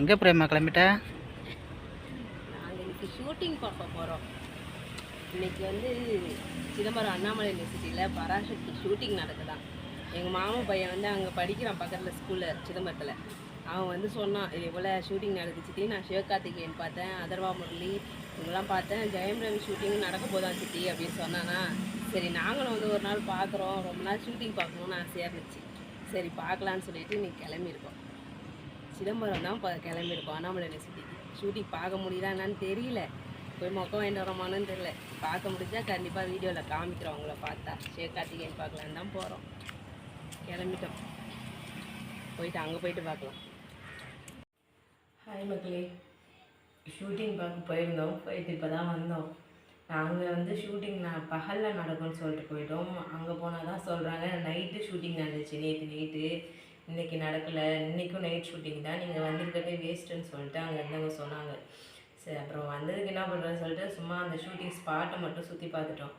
எங்கே பிரேமா கிளம்பிட்ட? நாங்கள் இன்னைக்கு ஷூட்டிங் பார்க்க போகிறோம் இன்னைக்கு வந்து சிதம்பரம் அண்ணாமலை யூனிவர்சிட்டியில் பராசக்தி ஷூட்டிங் நடக்குதான். எங்கள் மாமா பையன் வந்து அங்கே படிக்கிறான் பக்கத்தில் ஸ்கூலில் சிதம்பரத்தில். அவன் வந்து சொன்னான் இது போல் ஷூட்டிங் நடந்துச்சு. நான் சிவகார்த்திகேயன் பார்த்தேன் அதர்வா முரளி இவங்கெல்லாம் பார்த்தேன் ஜெயம் ரவி ஷூட்டிங் நடக்க போதான் சித்தி அப்படின்னு சொன்னானா. சரி நாங்களும் வந்து ஒரு நாள் பார்க்குறோம் ரொம்ப நாள் ஷூட்டிங் பார்க்கணுன்னு ஆசையாக இருந்துச்சு. சரி பார்க்கலான்னு சொல்லிட்டு இன்னைக்கு கிளம்பியிருக்கோம். சிதம்பரம் தான் இப்போ கிளம்பியிருக்கோம். அண்ணாமலை யூனிவர்சிட்டிக்கு ஷூட்டிங் பார்க்க முடியுதா என்னன்னு தெரியல. போய் மொக்கம் வாங்கிட்டு வரோமான்னு தெரியல. பார்க்க முடிஞ்சா கண்டிப்பாக வீடியோவில் காமிக்கிறோம். அவங்கள பார்த்தா. சிவகார்த்திகேயன் பார்க்கலான்னு தான் போகிறோம் கிளம்பிட்டோம். போயிட்டு அங்கே போயிட்டு பார்க்கலாம். ஹாய் மக்களே. ஷூட்டிங் பார்க்க போயிருந்தோம். போயிட்டு இப்போ தான் வந்தோம். நாங்கள் வந்து ஷூட்டிங் நான் பகலில் நடக்கும்னு சொல்லிட்டு போயிட்டோம். அங்கே போனால் தான் சொல்கிறாங்க நைட்டு ஷூட்டிங் நடந்துச்சு. நேற்று நைட்டு இன்னைக்கு நடக்கலை இன்றைக்கும் நைட் ஷூட்டிங் தான். நீங்கள் வந்திருக்கிறதே வேஸ்ட்டுன்னு சொல்லிட்டு அங்கே இருந்தவங்க சொன்னாங்க. சரி அப்புறம் வந்ததுக்கு என்ன பண்ணுறேன்னு சொல்லிட்டு சும்மா அந்த ஷூட்டிங் ஸ்பாட்டை மட்டும் சுற்றி பார்த்துட்டோம்.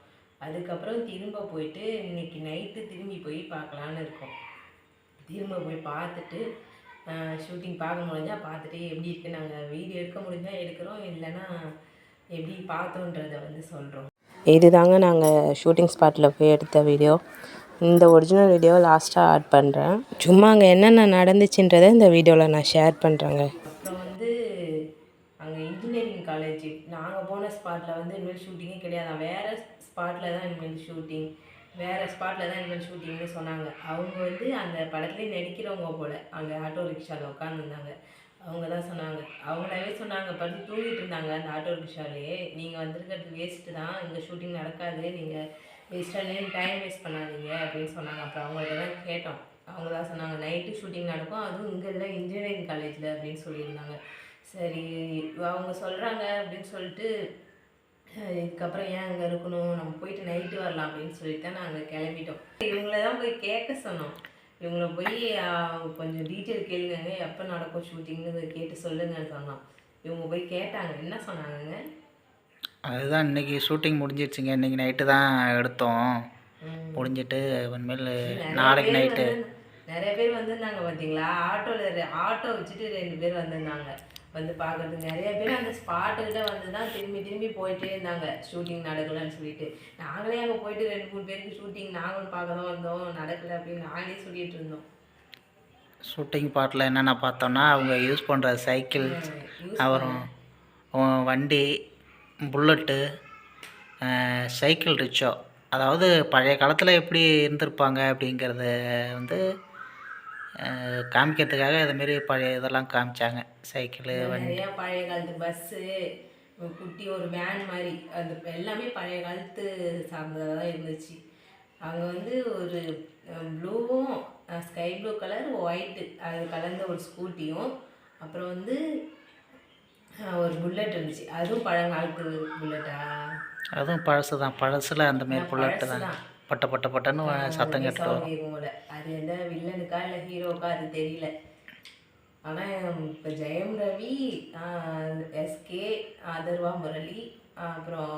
அதுக்கப்புறம் திரும்ப போயிட்டு இன்னைக்கு நைட்டு திரும்பி போய் பார்க்கலான்னு இருக்கோம். திரும்ப போய் பார்த்துட்டு ஷூட்டிங் பார்க்க முடிஞ்சால் பார்த்துட்டு எப்படி இருக்குது நாங்கள் வீடியோ எடுக்க முடிஞ்சால் எடுக்கிறோம். இல்லைன்னா எப்படி பார்த்தோன்றதை வந்து சொல்கிறோம் இதுதாங்க நாங்கள் ஷூட்டிங் ஸ்பாட்டில் போய் எடுத்த வீடியோ இந்த ஒரிஜினல் வீடியோவை லாஸ்ட்டாக ஆட் பண்ணுறேன் சும்மா அங்கே என்னென்ன நடந்துச்சுன்றதை இந்த வீடியோவில் நான் ஷேர் பண்ணுறேங்க அப்புறம் வந்து அங்கே இன்ஜினியரிங் காலேஜ் நாங்கள் போன ஸ்பாட்டில் வந்து இனிமேல் ஷூட்டிங்கே கிடையாது. வேறு ஸ்பாட்டில் தான் இனிமேல் ஷூட்டிங் வேறு ஸ்பாட்டில் தான் இனிமேல் ஷூட்டிங்னு சொன்னாங்க. அவங்க வந்து அந்த படத்துலேயே நடிக்கிறவங்க போல் அங்கே ஆட்டோ ரிக்ஷாவில் உட்காந்துருந்தாங்க அவங்க தான் சொன்னாங்க. அவங்களாவே சொன்னாங்க படுத்து தூங்கிட்டு இருந்தாங்க அந்த ஆட்டோ ரிக்ஷாலேயே நீங்கள் வந்திருக்கிறது வேஸ்ட்டு தான். இங்கே ஷூட்டிங் நடக்காது. நீங்கள் வேஸ்ட்டாக டைம் வேஸ்ட் பண்ணாதீங்க அப்படின்னு சொன்னாங்க. அப்புறம் அவங்கள்ட்ட தான் கேட்டோம். அவங்க தான் சொன்னாங்க நைட்டு ஷூட்டிங் நடக்கும். அதுவும் இங்கே இல்லை இன்ஜினியரிங் காலேஜில் அப்படின்னு சொல்லியிருந்தாங்க. சரி அவங்க சொல்கிறாங்க அப்படின்னு சொல்லிட்டு இதுக்கப்புறம் ஏன் அங்கே இருக்கணும்? நம்ம போயிட்டு நைட்டு வரலாம் அப்படின்னு சொல்லிட்டு தான் நாங்கள் கிளம்பிட்டோம். இவங்கள தான் போய் கேட்க சொன்னோம். இவங்கள போய் கொஞ்சம் டீட்டெயில் கேளுங்க எப்போ நடக்கும் ஷூட்டிங்னு கேட்டு சொல்லுங்கன்னு சொன்னோம். இவங்க போய் கேட்டாங்க. என்ன சொன்னாங்கங்க? அதுதான் இன்னைக்கு ஷூட்டிங் முடிஞ்சிருச்சுங்க. இன்னைக்கு நைட்டு தான் எடுத்தோம். முடிஞ்சிட்டு இனிமேல் நாளைக்கு நைட்டு நிறைய பேர் வந்திருந்தாங்க பார்த்தீங்களா ஆட்டோவில் ஆட்டோ வச்சுட்டு ரெண்டு பேர் வந்திருந்தாங்க. வந்து பார்க்கறதுக்கு நிறைய பேர் அந்த ஸ்பாட்டுக்கிட்ட வந்து தான் திரும்பி திரும்பி போயிட்டே இருந்தாங்க. ஷூட்டிங் நடக்கலைன்னு சொல்லிட்டு. நாங்களே அங்கே போயிட்டு ரெண்டு மூணு பேருக்கு ஷூட்டிங் நாங்களும் பார்க்க தான் வந்தோம். நடக்கலை அப்படின்னு நாங்களே சொல்லிட்டு இருந்தோம். ஷூட்டிங் பாட்டில் என்னென்ன பார்த்தோன்னா அவங்க யூஸ் பண்ணுற சைக்கிள் அப்புறம் வண்டி புல்லட்டு சைக்கிள் ரிக்ஷா. அதாவது பழைய காலத்தில் எப்படி இருந்திருப்பாங்க அப்படிங்கிறத வந்து காமிக்கிறதுக்காக இதுமாரி பழைய இதெல்லாம் காமிச்சாங்க. சைக்கிளு வண்டி. பழைய காலத்து பஸ்ஸு குட்டி ஒரு வேன் மாதிரி அது எல்லாமே பழைய காலத்து சார்ந்ததாக தான் இருந்துச்சு. அங்கே வந்து ஒரு ப்ளூவும் ஸ்கை ப்ளூ கலர் ஒயிட்டு அது கலந்த ஒரு ஸ்கூட்டியும் அப்புறம் வந்து ஒரு புல்லட் இருந்துச்சு. அதுவும் பழங்காலத்து புல்லட்டா அதுவும் பழசு தான். பழசில் அந்தமாரி புல்லட்டு தான். பட்ட பட்ட பட்டன்னு சத்தம் கேட்டு அது எந்த வில்லனுக்கா இல்லை ஹீரோக்கா அது தெரியல. ஆனால் இப்போ ஜெயம் ரவி எஸ்கே அதர்வா முரளி அப்புறம்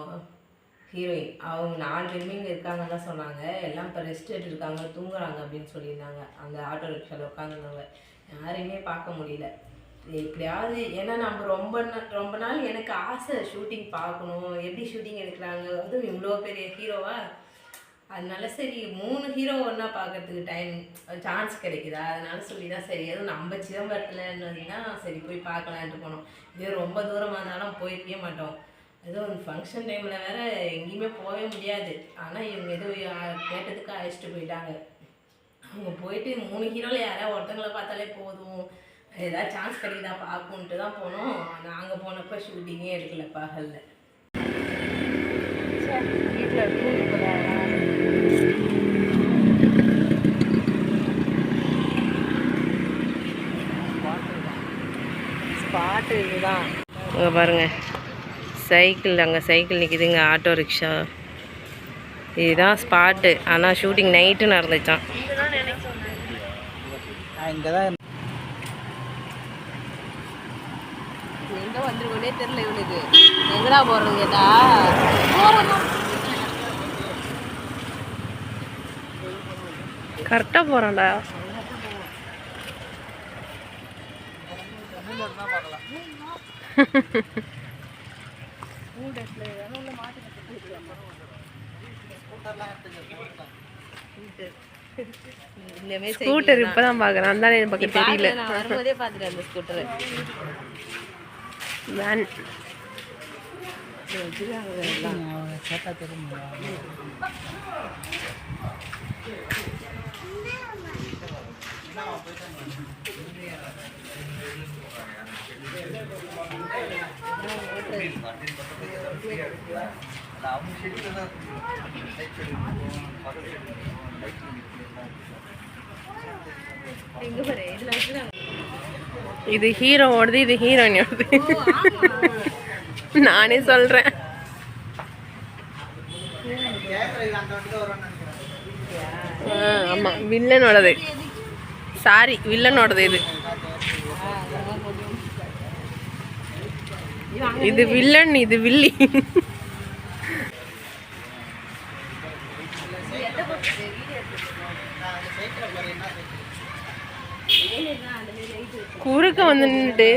ஹீரோயின் அவங்க நாலு பேருமே இங்கே இருக்காங்கன்னு தான் சொன்னாங்க. எல்லாம் இப்போ ரெஸ்ட் எடுத்துருக்காங்க தூங்குறாங்க அப்படின்னு சொல்லியிருந்தாங்க. அந்த ஆட்டோ ரிக்ஷாவில் உட்காந்துருந்தவங்க யாரையுமே பார்க்க முடியல. எப்படியாவது ஏன்னா நம்ம ரொம்ப நாள் ரொம்ப நாள் எனக்கு ஆசை ஷூட்டிங் பார்க்கணும். எப்படி ஷூட்டிங் எடுக்கிறாங்க? அதுவும் இவ்வளோ பெரிய ஹீரோவா? அதனால சரி மூணு ஹீரோ ஒன்றா பார்க்கறதுக்கு டைம் சான்ஸ் கிடைக்குதா? அதனால சொல்லி தான் சரி எதுவும் நம்ம சிதம்பரத்துலன்னா சரி போய் பார்க்கலான்ட்டு போனோம். இதே ரொம்ப தூரமாக இருந்தாலும் போயிருக்கவே மாட்டோம். ஏதோ ஒரு ஃபங்க்ஷன் டைமில் வேற எங்கேயுமே போகவே முடியாது. ஆனால் இவங்க எதுவும் கேட்டதுக்கு அழைச்சிட்டு போயிட்டாங்க. அவங்க போயிட்டு மூணு ஹீரோவில் யாராவது ஒருத்தங்களை பார்த்தாலே போதும். ஏதாவது சான்ஸ் கிடைக்குதா பார்க்கணுன்ட்டு தான் போனோம். நாங்கள் போனப்போ ஷூட்டிங்கே எடுக்கல பகலில். ஸ்பாட்டு இதுதான். இங்கே பாருங்க. சைக்கிள் அங்கே சைக்கிள் நிற்கிதுங்க ஆட்டோ ரிக்ஷா இதுதான் ஸ்பாட்டு ஆனால் ஷூட்டிங் நைட்டு நடந்துச்சான் இங்கே தான் எங்கே தெரியல இவனுக்கு. எங்கடா போகிறது கேட்டா? கரெக்டாக போகிறான்டா ஸ்கூட்டர் இப்பதான் பாக்குறேன். எனக்கு பக்கம் தெரியல. வரும்போதே பார்த்துட்டேன் அந்த ஸ்கூட்டர். வேன் கேட்டா தெரியுமா எங்க பாரு இதுல வச்சுருக்காங்க இது ஹீரோ ஓடுது இது ஹீரோயின் ஓடுது. நானே சொல்றேன். ஆ, ஆமா வில்லனோடது சாரி வில்லனோடது இது. இது வில்லன் இது வில்லி வந்து நின்று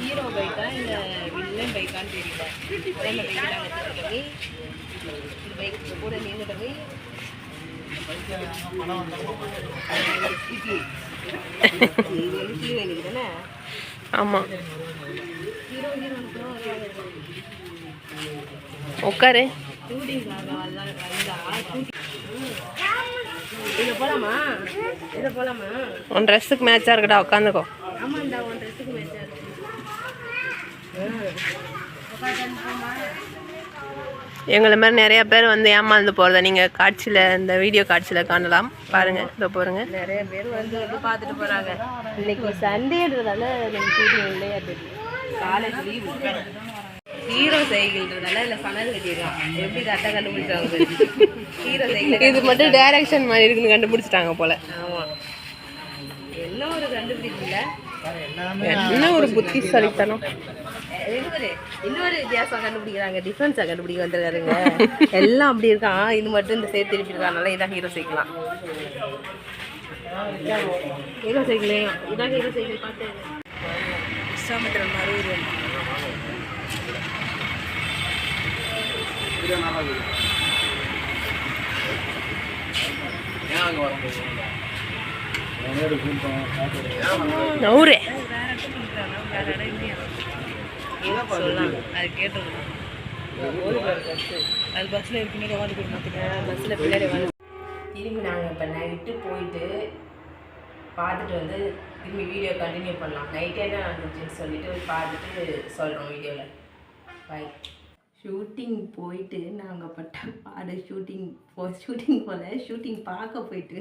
ஹீரோ பைக்கா இல்ல வில்லன் பைக்கான்னு தெரியல உடனே பைக்கில் பைக் கூட நின்றுட்டு ஆமா. உட்காரு ஷூட்டிங்காக இதை போலாமா? இதை போலாமா? உன் ட்ரெஸ்ஸுக்கு மேட்சாக இருக்கடா உட்காந்துக்கோ ஆமாண்டா உன் ட்ரெஸ்ஸுக்கு மேட்சாக இருக்கு. எங்களை மாதிரி நிறைய பேர் வந்து ஏமாந்து போகிறத நீங்கள் காட்சியில் இந்த வீடியோ காட்சியில் காணலாம். பாருங்கள் இதோ போகிறங்க நிறைய பேர் வந்து வந்து பார்த்துட்டு போகிறாங்க இன்னைக்கு சண்டேன்றதால காலேஜ் லீவு ஹீரோ சைக்கிள்ன்றதால இல்லை சணல் கட்டிடுறான் எப்படி கரெக்டாக கண்டுபிடிச்சாங்க ஹீரோ சைக்கிள் இது மட்டும் டைரக்ஷன் மாதிரி இருக்குன்னு கண்டுபிடிச்சிட்டாங்க போல. ஆமாம் என்ன ஒரு கண்டுபிடிக்கல என்ன ஒரு புத்திசாலித்தனம்? இன்னொரு வித்தியாசம் கண்டுபிடிக்கிறாங்க. டிஃபரன்ஸாக கண்டுபிடிக்க வந்துருக்காருங்க. எல்லாம் அப்படி இருக்கான் இது மட்டும் இந்த சேர்த்து திருப்பி இருக்கானால இதான் ஹீரோ சைக்கிளாம் ஹீரோ சைக்கிளையும் இதான் ஹீரோ சைக்கிள் பார்த்தேன். விஸ்வாமித்திரன் மாதிரி ஒரு நவுரே சொல்லலாம் அது கேட்டுருக்கோம் அது பஸ்ஸில் பின்னாடி வந்து போய் மாற்றிக்கிறேன் பஸ்ஸில் பின்னாடி திரும்பி நாங்கள் இப்போ நைட்டு போயிட்டு பார்த்துட்டு வந்து திரும்பி வீடியோ கண்டினியூ பண்ணலாம். நைட்டே என்ன நடந்துச்சுன்னு சொல்லிட்டு பார்த்துட்டு சொல்கிறோம் வீடியோவில் பாய் ஷூட்டிங் போயிட்டு நாங்கள் பட்ட பாடு ஷூட்டிங் போ ஷூட்டிங் போல ஷூட்டிங் பார்க்க போயிட்டு.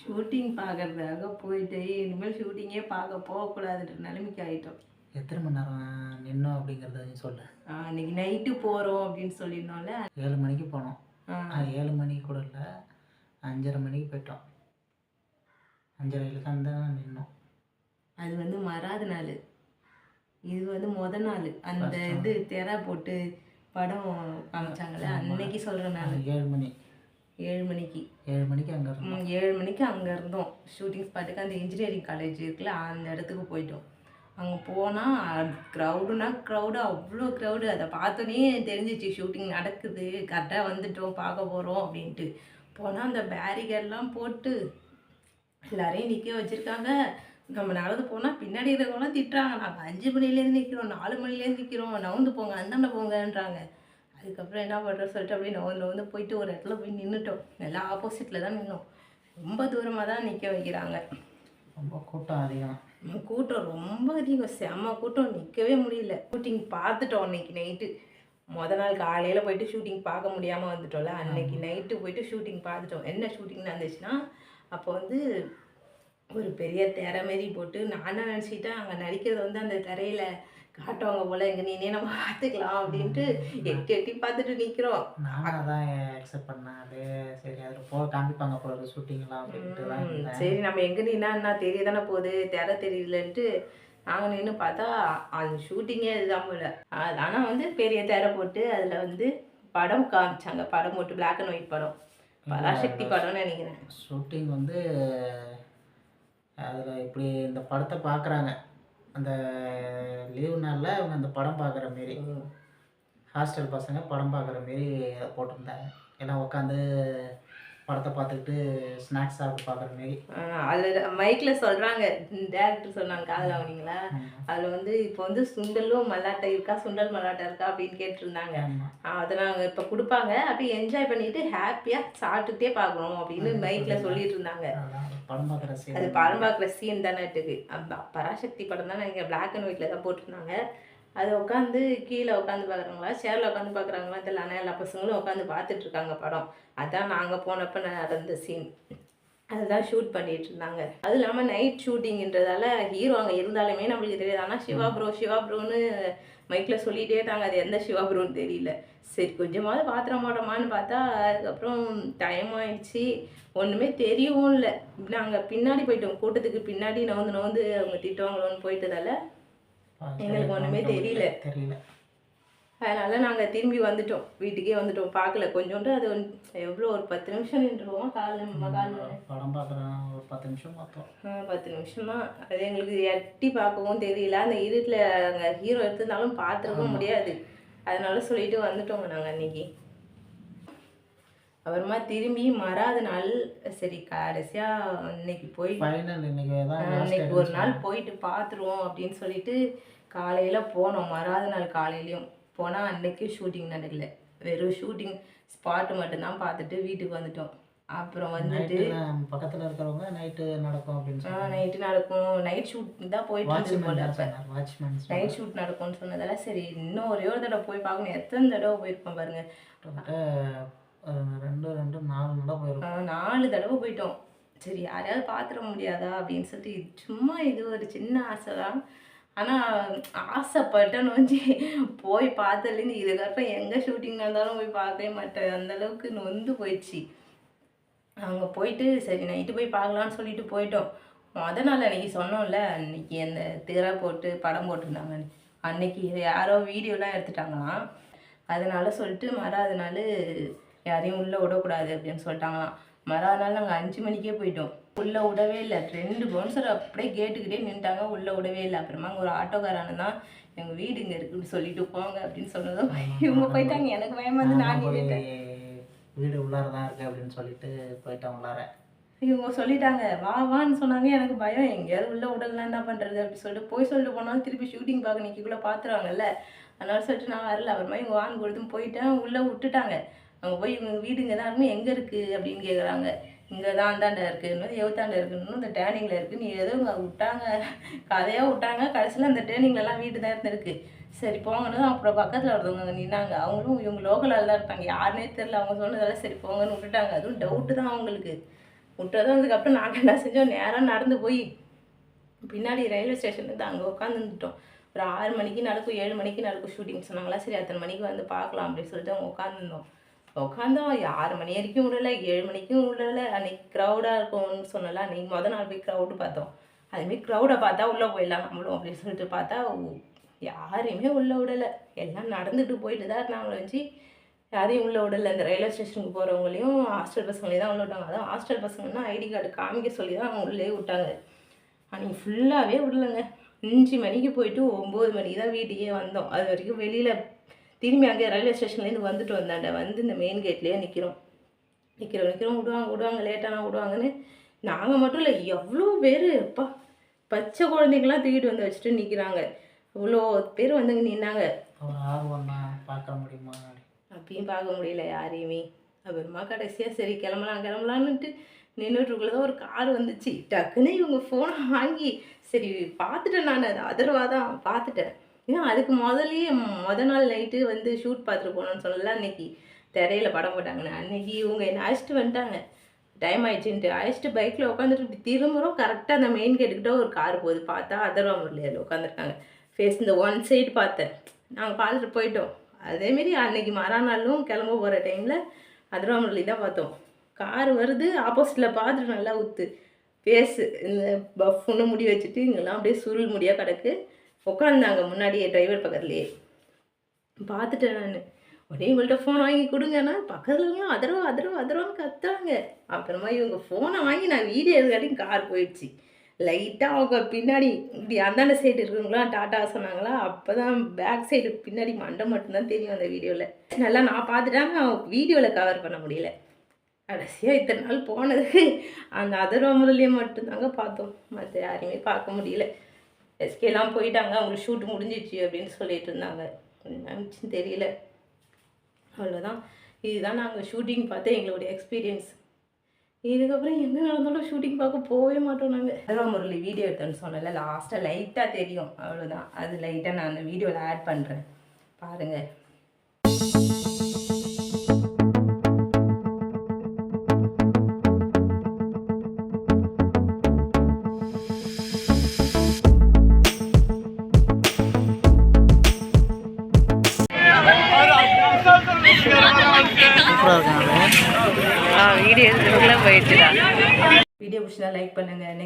ஷூட்டிங் பார்க்கறதுக்காக போயிட்டு இனிமேல் ஷூட்டிங்கே பார்க்க போகக்கூடாதுன்ற நிலைமைக்கு ஆகிட்டோம் எத்தனை மணி நேரம் நின்னோம் அப்படிங்கிறத சொல்லு. இன்னைக்கு நைட்டு போகிறோம் அப்படின்னு சொல்லியிருந்தோம்ல. ஏழு மணிக்கு போனோம். ஏழு மணிக்கு கூட இல்லை அஞ்சரை மணிக்கு போயிட்டோம். அஞ்சரையில் தான் தான் நின்னோம். அது வந்து மறாத நாள். இது வந்து முத நாள். அந்த இது திரை போட்டு படம் காமிச்சாங்கல்ல அன்னைக்கு சொல்கிறேன் நான் ஏழு மணி. ஏழு மணிக்கு. ஏழு மணிக்கு அங்கே இருந்தோம். ஏழு மணிக்கு அங்கே இருந்தோம். ஷூட்டிங் ஸ்பாட்டுக்கு அந்த இன்ஜினியரிங் காலேஜ் இருக்குல்ல அந்த இடத்துக்கு போயிட்டோம். அங்கே போனால் க்ரௌடுனா க்ரௌடு அவ்வளோ க்ரௌடு அதை பார்த்தோன்னே தெரிஞ்சிச்சு ஷூட்டிங் நடக்குது கரெக்டாக வந்துட்டோம் பார்க்க போகிறோம் அப்படின்ட்டு. போனால் அந்த பேரிகேட்லாம் போட்டு எல்லாரையும் நிற்க வச்சுருக்காங்க. நம்ம நடந்து போனால் பின்னாடி இருக்கவங்களாம் திட்டுறாங்க. நாங்கள் அஞ்சு மணிலேருந்து நிற்கிறோம் நாலு மணிலேருந்து நிற்கிறோம் நவுந்து போங்க அந்தாண்ட போங்கன்றாங்க. அதுக்கப்புறம் என்ன பண்ணுறோம் சொல்லிட்டு அப்படியே நவுந்து நவுந்து போயிட்டு ஒரு இடத்துல போய் நின்றுட்டோம் நல்லா ஆப்போசிட்டில் தான் நின்னோம். ரொம்ப தூரமாக தான் நிற்க வைக்கிறாங்க. ரொம்ப கூட்டம் அதிகம். கூட்டம் ரொம்ப அதிகம். செம்ம கூட்டம். நிற்கவே முடியல. ஷூட்டிங் பார்த்துட்டோம் அன்னைக்கு நைட்டு முத நாள் காலையில் போயிட்டு ஷூட்டிங் பார்க்க முடியாமல் வந்துட்டோம்ல. அன்னைக்கு நைட்டு போயிட்டு ஷூட்டிங் பார்த்துட்டோம். என்ன ஷூட்டிங் நடந்துச்சுன்னா அப்போ வந்து ஒரு பெரிய திரை மாரி போட்டு நான் என்ன நினச்சிக்கிட்டேன் அங்கே நடிக்கிறது வந்து அந்த திரையில காட்டுவாங்க போல. எங்க நீனே நம்ம பார்த்துக்கலாம் அப்படின்ட்டு எட்டி எட்டி பார்த்துட்டு நிற்கிறோம் நானும் அதான் எக்ஸப்ட் பண்ணேன். அது சரி அதில் போக காமிப்பாங்க போல ஷூட்டிங்லாம் அப்படின்ட்டு தான் சரி நம்ம எங்கே நின்னா என்ன? தெரிய தானே போகுது. திரை தெரியலன்ட்டு நாங்கள் நின்று பார்த்தா அந்த ஷூட்டிங்கே இதுதான் போல. அது ஆனால் வந்து பெரிய திரை போட்டு அதில் வந்து படம் காமிச்சாங்க. படம் போட்டு பிளாக் அண்ட் ஒயிட் படம். பராசக்தி படம்னு நினைக்கிறேன். ஷூட்டிங் வந்து அதில் இப்படி இந்த படத்தை பார்க்குறாங்க அந்த லீவு நாளில் அவங்க அந்த படம் பார்க்குற மாரி. ஹாஸ்டல் பசங்க படம் பார்க்குற மாரி போட்டிருந்தாங்க. எல்லாம் உட்காந்து படத்தை பார்த்துக்கிட்டு ஸ்நாக்ஸ் சாப்பிட்டு பார்க்குற மாரி. அதில் மைக்கில் சொல்கிறாங்க டேரக்டர் சொன்னாங்க காதில் வாங்கினீங்களா? அதில் வந்து இப்போ வந்து சுண்டலும் மல்லாட்டை இருக்கா? சுண்டல் மல்லாட்டை இருக்கா? அப்படின்னு கேட்டிருந்தாங்க. அதை நாங்கள் இப்போ கொடுப்பாங்க. அப்படியே என்ஜாய் பண்ணிட்டு ஹாப்பியாக சாப்பிட்டுட்டே பார்க்கணும் அப்படின்னு மைக்கில் சொல்லிட்டு இருந்தாங்க அது படம் பார்க்குற சீன் தானே இருக்குது பராசக்தி படம் தான் இங்கே பிளாக் அண்ட் ஒயிட்டில் தான் போட்டிருந்தாங்க. அது உட்காந்து கீழே உட்காந்து பார்க்குறாங்களா சேரில் உட்காந்து பார்க்குறாங்களா தெரியல. ஆனால் எல்லா பசங்களும் உட்காந்து பார்த்துட்டு இருக்காங்க படம். அதான் நாங்கள் போனப்போ நடந்த சீன் அதுதான் ஷூட் பண்ணிட்டு இருந்தாங்க அதுவும் இல்லாமல் நைட் ஷூட்டிங்கன்றதால ஹீரோ அங்கே இருந்தாலுமே நம்மளுக்கு தெரியாது. ஆனால் சிவா ப்ரோ சிவா ப்ரோன்னு மைக்கில் சொல்லிகிட்டே இருந்தாங்க. அது எந்த சிவா ப்ரோன்னு தெரியல. சரி கொஞ்சமாவது பாத்திரம் மாட்டோமான்னு பார்த்தா அதுக்கப்புறம் டைம் ஆயிடுச்சு. ஒன்றுமே தெரியவும் இல்லை. நாங்கள் பின்னாடி போயிட்டோம். கூட்டத்துக்கு பின்னாடி நவுந்து நவுந்து அவங்க திட்டுவாங்களோன்னு போயிட்டதால எங்களுக்கு ஒண்ணுமே தெரியல. தெரியல. அதனால நாங்கள் திரும்பி வந்துட்டோம். வீட்டுக்கே வந்துட்டோம். பார்க்கல. கொஞ்சோண்டு அது எவ்வளோ ஒரு பத்து நிமிஷம் நின்றுவோம் காலைல காலைல படம் பார்க்குறேன். ஒரு பத்து நிமிஷம் பார்த்தோம். பத்து நிமிஷம். தான் அது எங்களுக்கு எட்டி பார்க்கவும் தெரியல. அந்த இருட்டில் அங்கே ஹீரோ எடுத்திருந்தாலும் பார்த்துருக்கவும் முடியாது. அதனால சொல்லிட்டு வந்துட்டோங்க நாங்கள் அன்னைக்கு. அப்புறமா திரும்பி மறாத நாள் சரி கடைசியாக அன்னைக்கு போய் இன்னைக்கு ஒரு நாள் போயிட்டு பார்த்துருவோம் அப்படின்னு சொல்லிட்டு காலையில் போனோம். மறாத நாள் காலையிலையும். போனால் அன்னைக்கு ஷூட்டிங் நடக்கல. வெறும் ஷூட்டிங் ஸ்பாட்டு மட்டும்தான் பார்த்துட்டு வீட்டுக்கு வந்துட்டோம். அப்புறம் வந்துட்டு பக்கத்தில் இருக்கிறவங்க நைட்டு நடக்கும் அப்படின்னு நைட்டு நடக்கும். நைட் ஷூட் தான் போயிட்டு வாட்ச்மேன் நைட் ஷூட் நடக்கும்னு சொன்னதால சரி இன்னும் ஒரே ஒரு தடவை போய் பார்க்கணும். எத்தனை தடவை போயிருக்கோம் பாருங்க. ரெண்டு ரெண்டு நாலு நட போயிருக்கோம். நாலு தடவை போயிட்டோம். சரி யாரையாவது பார்த்துட முடியாதா அப்படின்னு சொல்லிட்டு சும்மா இது ஒரு சின்ன ஆசை தான் ஆனால் ஆசைப்பட்டேன்னு வந்து போய் பார்த்ததுலேருந்து இதுக்கப்புறம் எங்கே ஷூட்டிங் நடந்தாலும் போய் பார்க்கவே மாட்டேன். அந்த அளவுக்கு நொந்து போயிடுச்சு. அங்கே போயிட்டு சரி நைட்டு போய் பார்க்கலான்னு சொல்லிட்டு போயிட்டோம். முத நாள் அன்னைக்கு சொன்னோம்ல அன்னைக்கு அந்த திரை போட்டு படம் போட்டிருந்தாங்க. அன்னைக்கு யாரோ வீடியோலாம் எடுத்துட்டாங்களாம். அதனால சொல்லிட்டு மறாத நாள் யாரையும் உள்ளே விடக்கூடாது அப்படின்னு சொல்லிட்டாங்களாம். மறாத நாள் நாங்கள் அஞ்சு மணிக்கே போயிட்டோம். உள்ளே விடவே இல்லை. ரெண்டு பவுன்சர் அப்படியே கேட்டுக்கிட்டே நின்ட்டாங்க உள்ளே விடவே இல்லை. அப்புறமா அங்கே ஒரு ஆட்டோக்காரனு தான் எங்கள் வீடு இங்கே இருக்குன்னு சொல்லிட்டு போங்க அப்படின்னு சொன்னதும் இவங்க போயிட்டாங்க. எனக்கு பயமா வந்து நான் நின்னுட்டேன். வீடு உள்ளார தான் இருக்கு அப்படின்னு சொல்லிட்டு போயிட்டோம் உள்ளார. இவங்க சொல்லிட்டாங்க வா வான்னு சொன்னாங்க. எனக்கு பயம். எங்கேயாவது உள்ள உடல்லாம் என்ன பண்ணுறது அப்படி சொல்லிட்டு போய் சொல்லிட்டு போனாலும் திருப்பி ஷூட்டிங் பார்க்க நிற்கக்குள்ளே பார்த்துருவாங்கல்ல. அதனால சொல்லிட்டு நான் வரல. அப்புறமா இவங்க வான்னு கொடுத்தும் போயிட்டேன். உள்ளே விட்டுட்டாங்க. அவங்க போய் இவங்க வீடு இங்கே தான் இருக்கும் எங்கே இருக்குது அப்படின்னு கேட்குறாங்க இங்கே தான் அந்தாண்ட இருக்குது இன்னும் எவுத்தாண்ட இருக்குன்னு இன்னும் இந்த டேர்னிங்கில் இருக்குது நீ ஏதோ இங்கே விட்டாங்க கதையாக விட்டாங்க கடைசியில் அந்த டேர்னிங்லலாம் வீடு தான் இருந்திருக்கு. சரி போங்கன்னு அப்புறம் பக்கத்தில் ஒருத்தவங்க நின்னாங்க. அவங்களும் இவங்க லோக்கலால் தான் இருப்பாங்க. யாருனே தெரில அவங்க சொன்னதெல்லாம் சரி போங்கன்னு விட்டுட்டாங்க. அதுவும் டவுட்டு தான் அவங்களுக்கு. விட்டதும் அதுக்கப்புறம் நாங்கள் என்ன செஞ்சோம்? நேராக நடந்து போய் பின்னாடி ரயில்வே ஸ்டேஷன்லேருந்து அங்கே உட்காந்துட்டோம் ஒரு ஆறு மணிக்கு நடக்கும் ஏழு மணிக்கு நடக்கும் ஷூட்டிங் சொன்னாங்களா? சரி அத்தனை மணிக்கு வந்து பார்க்கலாம் அப்படின்னு சொல்லிட்டு அவங்க உட்காந்துருந்தோம் உட்காந்தோம் ஆறு மணி வரைக்கும் விடலை ஏழு மணிக்கும் விடலை. அன்னைக்கு க்ரௌடாக இருக்கும்னு சொன்னல அன்னைக்கு மொதல் நாள் போய் க்ரௌடு பார்த்தோம். அதுமாரி க்ரௌடை பார்த்தா உள்ளே போயிடலாம் நம்மளும் அப்படின்னு சொல்லிட்டு பார்த்தா யாரையுமே உள்ளே விடலை. எல்லாம் நடந்துட்டு போயிட்டு தான் இருந்தாங்களே வச்சு யாரையும் உள்ளே விடலை. இந்த ரயில்வே ஸ்டேஷனுக்கு போகிறவங்களையும் ஹாஸ்டல் பசங்களையும் தான் உள்ள விட்டாங்க. அதான் ஹாஸ்டல் பசங்கன்னா ஐடி கார்டு காமிக்க சொல்லி தான் அவங்க உள்ளே விட்டாங்க. அன்றைக்கி ஃபுல்லாகவே விடலைங்க. அஞ்சு மணிக்கு போயிட்டு ஒம்பது மணிக்கு தான் வீட்டுக்கே வந்தோம். அது வரைக்கும் வெளியில் திரும்பி அங்கே ரயில்வே ஸ்டேஷன்லேருந்து வந்துட்டு வந்தாண்ட. வந்து இந்த மெயின் கேட்லேயே நிற்கிறோம் நிற்கிறோம் நிற்கிறோம் விடுவாங்க விடுவாங்க. லேட்டானா விடுவாங்கன்னு. நாங்கள் மட்டும் இல்லை எவ்வளோ பேர் அப்பா. பச்சை குழந்தைங்களாம் தூக்கிட்டு வந்து வச்சுட்டு நிற்கிறாங்க இவ்வளோ பேர் வந்துங்க நின்னாங்க. பார்க்க முடியுமா? அப்பயும் பார்க்க முடியல யாரையுமே. அப்புறமா கடைசியாக சரி கிளம்பலாம் கிளம்பலான்னுட்டு நின்றுட்டுருக்குள்ள தான் ஒரு கார் வந்துச்சு. டக்குன்னு இவங்க ஃபோனை வாங்கி சரி பார்த்துட்டேன் நான். அது அதர்வா தான் பார்த்துட்டேன். ஏன் அதுக்கு முதல்லயே மொதல் நாள் நைட்டு வந்து ஷூட் பார்த்துட்டு போனோம்னு சொல்லல அன்னைக்கு. திரையில படம் போட்டாங்கன்னு. அன்னைக்கு இவங்க என்னை அழைச்சிட்டு வந்துட்டாங்க. டைம் ஆயிடுச்சுன்ட்டு. அழைச்சிட்டு பைக்கில் உட்காந்துட்டு இப்படி திரும்புகிறோம் கரெக்டாக அந்த மெயின் கேட்டுக்கிட்ட ஒரு கார் போகுது. பார்த்தா அதர்வா உட்காந்துருக்காங்க ஃபேஸ் இந்த ஒன் சைடு பார்த்தேன். நாங்கள் பார்த்துட்டு போயிட்டோம். அதேமாரி அன்னைக்கு மறுநாளும் கிளம்ப போகிற டைமில் அதர்வா முரளி தான் பார்த்தோம். கார் வருது ஆப்போசிட்டில் பார்த்துட்டு நல்லா ஊற்று ஃபேஸு இந்த பஃப்னு முடி வச்சுட்டு இங்கெல்லாம் அப்படியே சுருள் முடியாக கிடக்கு. உட்காந்தாங்க முன்னாடியே டிரைவர் பக்கத்துலேயே. பார்த்துட்டேன் நான். உடனே இவங்கள்ட்ட ஃபோன் வாங்கி கொடுங்கன்னா பக்கத்துலலாம் அதரவா அதரவா அதரவான்னு கத்துறாங்க. அப்புறமா இவங்க ஃபோனை வாங்கி நான் வீடியோ எடுக்காட்டியும் கார் போயிடுச்சு. லைட்டாக அவங்க பின்னாடி இப்படி அந்தாண்ட சைடு இருக்கிறவங்களாம் டாட்டா சொன்னாங்களா? அப்போ தான் பேக் சைடு பின்னாடி மண்டை மட்டும்தான் தெரியும் அந்த வீடியோவில் நல்லா நான் பார்த்துட்டாங்க அவங்க வீடியோவில் கவர் பண்ண முடியல. கடைசியாக இத்தனை நாள் போனதுக்கு அந்த அதர்வா முதலியே மட்டும்தாங்க பார்த்தோம். மற்ற யாரையுமே பார்க்க முடியல. எஸ்கேலாம் போயிட்டாங்க அவங்களுக்கு ஷூட் முடிஞ்சிச்சு அப்படின்னு சொல்லிட்டு இருந்தாங்க. நினச்சின்னு தெரியல. அவ்வளோதான் இதுதான் நாங்கள் ஷூட்டிங் பார்த்து எங்களுடைய எக்ஸ்பீரியன்ஸ் இதுக்கப்புறம் எங்கே நடந்தாலும் ஷூட்டிங் பார்க்க போகவே மாட்டோம் நாங்கள் அதெல்லாம் முரளி வீடியோ எடுத்தேன்னு சொன்னல லாஸ்ட்டாக லைட்டாக தெரியும். அவ்வளோதான் அது லைட்டாக நான் அந்த வீடியோவில் ஆட் பண்ணுறேன் பாருங்கள்